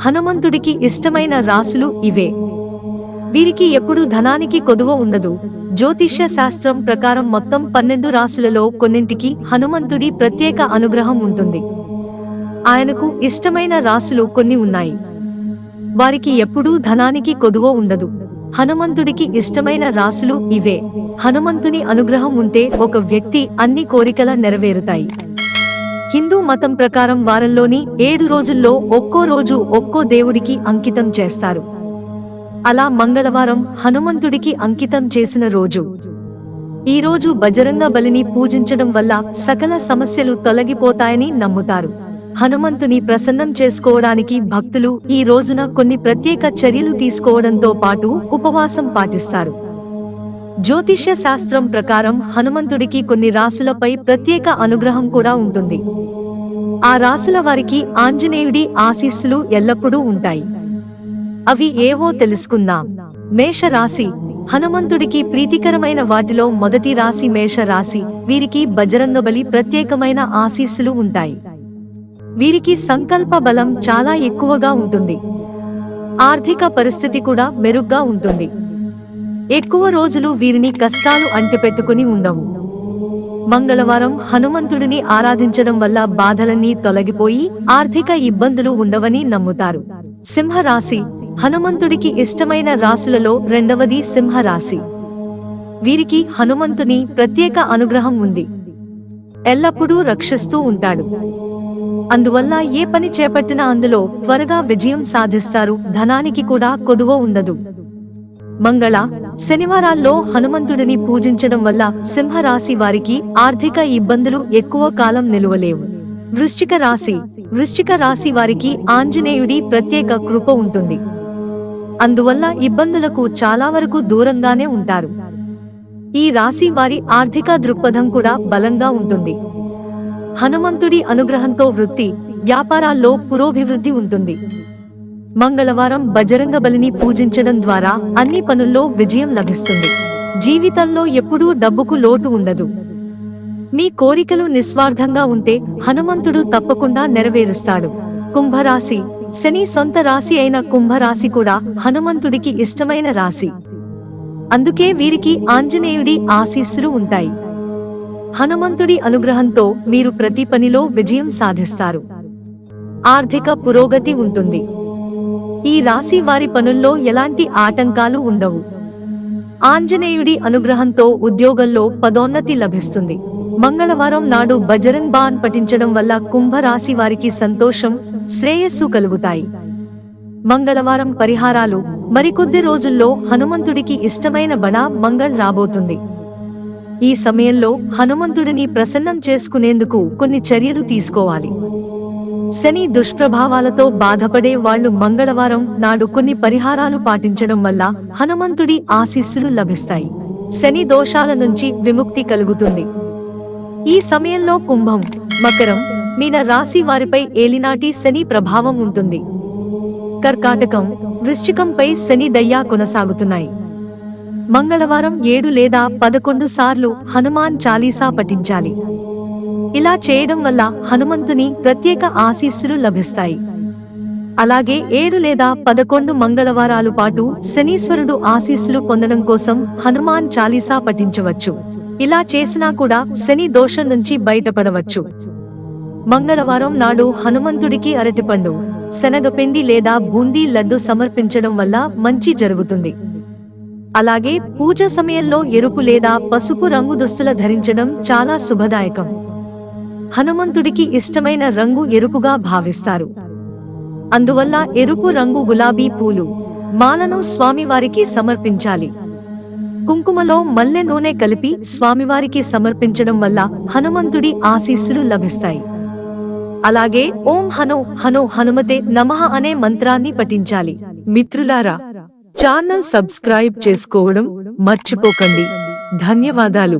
హనుమంతుడికి ఇష్టమైన రాసులు ఇవే. వీరికి ఎప్పుడూ ధనానికి కొదువ ఉండదు. జ్యోతిష్య శాస్త్రం ప్రకారం మొత్తం పన్నెండు రాసులలో కొన్నింటికి హనుమంతుడి ప్రత్యేక అనుగ్రహం ఉంటుంది. ఆయనకు ఇష్టమైన రాసులు కొన్ని ఉన్నాయి. వారికి ఎప్పుడూ ధనానికి కొదువ ఉండదు. హనుమంతుడికి ఇష్టమైన రాసులు ఇవే. హనుమంతుని అనుగ్రహం ఉంటే ఒక వ్యక్తి అన్ని కోరికల నెరవేరుతాయి. హిందూ మతం ప్రకారం వారంలోని ఏడు రోజుల్లో ఒక్కో రోజు ఒక్కో దేవుడికి అంకితం చేస్తారు. అలా మంగళవారం హనుమంతుడికి అంకితం చేసిన రోజు. ఈ రోజు బజరంగ బలిని పూజించడం వల్ల సకల సమస్యలు తొలగిపోతాయని నమ్ముతారు. హనుమంతుని ప్రసన్నం చేసుకోవడానికి భక్తులు ఈ రోజున కొన్ని ప్రత్యేక చర్యలు తీసుకోవడంతో పాటు ఉపవాసం పాటిస్తారు. జ్యోతిష్య శాస్త్రం ప్రకారం హనుమంతుడికి కొన్ని రాసులపై ప్రత్యేక అనుగ్రహం కూడా ఉంటుంది. ఆ రాసుల వారికి ఆంజనేయుడి ఆశీస్సులు ఎల్లప్పుడూ ఉంటాయి. అవి ఏవో తెలుసుకుందాం. మేష రాశి. హనుమంతుడికి ప్రీతికరమైన వాటిలో మొదటి రాశి మేష రాశి. వీరికి బజరంగబలి ప్రత్యేకమైన ఆశీస్సులు ఉంటాయి. వీరికి సంకల్ప బలం చాలా ఎక్కువగా ఉంటుంది. ఆర్థిక పరిస్థితి కూడా మెరుగ్గా ఉంటుంది. ఎక్కువ రోజులు వీరిని కష్టాలు అంటిపెట్టుకుని ఉండవు. మంగళవారం హనుమంతుడిని ఆరాధించడం వల్ల బాధలన్నీ తొలగిపోయి ఆర్థిక ఇబ్బందులు ఉండవని నమ్ముతారు. సింహరాశి హనుమంతుడికి ఇష్టమైన రాశులలో రెండవది సింహరాశి. వీరికి హనుమంతుని ప్రత్యేక అనుగ్రహం ఉంది. ఎల్లప్పుడూ రక్షిస్తూ ఉంటాడు. అందువల్ల ఏ పని చేపట్టినా అందులో త్వరగా విజయం సాధిస్తారు ధనానికి కూడా కొదువ ఉండదు. మంగళ శనివారాల్లో హనుమంతుడిని పూజించడం వల్ల సింహరాశి వారికి ఆర్థిక ఇబ్బందులు ఎక్కువ కాలం నిలువలేవు. వృశ్చిక రాశి వృశ్చిక రాశి వారికి ఆంజనేయుడి ప్రత్యేక కృప ఉంటుంది. అందువల్ల ఇబ్బందులకు చాలా వరకు దూరంగానే ఉంటారు. ఈ రాశి వారి ఆర్థిక దృక్పథం కూడా బలంగా ఉంటుంది. హనుమంతుడి అనుగ్రహంతో వృత్తి వ్యాపారాల్లో పురోభివృద్ధి ఉంటుంది. మంగళవారం బజరంగ బలిని పూజించడం ద్వారా అన్ని పనుల్లో విజయం లభిస్తుంది. జీవితంలో ఎప్పుడూ డబ్బుకు లోటు ఉండదు. మీ కోరికలు నిస్వార్థంగా ఉంటే హనుమంతుడు తప్పకుండా నెరవేరుస్తాడు. కుంభరాశి. శని సొంత రాశి అయిన కుంభరాశి కూడా హనుమంతుడికి ఇష్టమైన రాశి. అందుకే వీరికి ఆంజనేయుడి ఆశీస్సులు ఉంటాయి. హనుమంతుడి అనుగ్రహంతో మీరు ప్రతి పనిలో విజయం సాధిస్తారు. ఆర్థిక పురోగతి ఉంటుంది. ఈ రాశి వారి పనుల్లో ఎలాంటి ఆటంకాలు ఉండవు. ఆంజనేయుడి అనుగ్రహంతో ఉద్యోగంలో పదోన్నతి లభిస్తుంది. మంగళవారం నాడు బజరంగ్ బాన్ పఠించడం వల్ల కుంభరాశి వారికి సంతోషం శ్రేయస్సు కలుగుతాయి. మంగళవారం పరిహారాలు మరికొద్ది రోజుల్లో హనుమంతుడికి ఇష్టమైన బడా మంగళ్ రాబోతుంది. ఈ సమయంలో హనుమంతుడిని ప్రసన్నం చేసుకునేందుకు కొన్ని చర్యలు తీసుకోవాలి. శని దుష్ప్రభావాలతో బాధపడే వాళ్ళు మంగళవారం నాడు కొన్ని పరిహారాలు పాటించడం వల్ల హనుమంతుడి ఆశీస్సులు లభిస్తాయి. శని దోషాల నుంచి విముక్తి కలుగుతుంది. ఈ సమయంలో కుంభం మకరం మీన రాశి వారిపై ఏలినాటి శని ప్రభావం ఉంటుంది. కర్కాటకం వృశ్చికంపై శని దయ్యా కొనసాగుతున్నాయి. మంగళవారం ఏడు లేదా పదకొండు సార్లు హనుమాన్ చాలీసా పఠించాలి. ఇలా చేయడం వల్ల హనుమంతుని ప్రత్యేక ఆశీస్సులు లభిస్తాయి. అలాగే ఏడు లేదా పదకొండు మంగళవారాలు పాటు శనీశ్వరుడు ఆశీస్సులు పొందడం కోసం హనుమాన్ చాలీసా పఠించవచ్చు. ఇలా చేసినా కూడా శని దోషం నుంచి బయటపడవచ్చు. మంగళవారం నాడు హనుమంతుడికి అరటిపండు శనగపిండి లేదా బూందీ లడ్డు సమర్పించడం వల్ల మంచి జరుగుతుంది. అలాగే పూజ సమయంలో ఎరుపు లేదా పసుపు రంగు దుస్తుల ధరించడం చాలా శుభదాయకం. హనుమంతుడికి ఇష్టమైన రంగు ఎరుపుగా భావిస్తారు. అందువల్ల ఎరుపు రంగు గులాబీ పూలు మాలను స్వామివారికి సమర్పించాలి. కుంకుమలో మల్లె నూనె కలిపి స్వామివారికి సమర్పించడం వల్ల హనుమంతుడి ఆశీస్సులు లభిస్తాయి. అలాగే ఓం హను హను హనుమతే నమః అనే మంత్రాన్ని పఠించాలి. మిత్రులారా ఛానల్ సబ్స్క్రైబ్ చేసుకోవడం మర్చిపోకండి. ధన్యవాదాలు.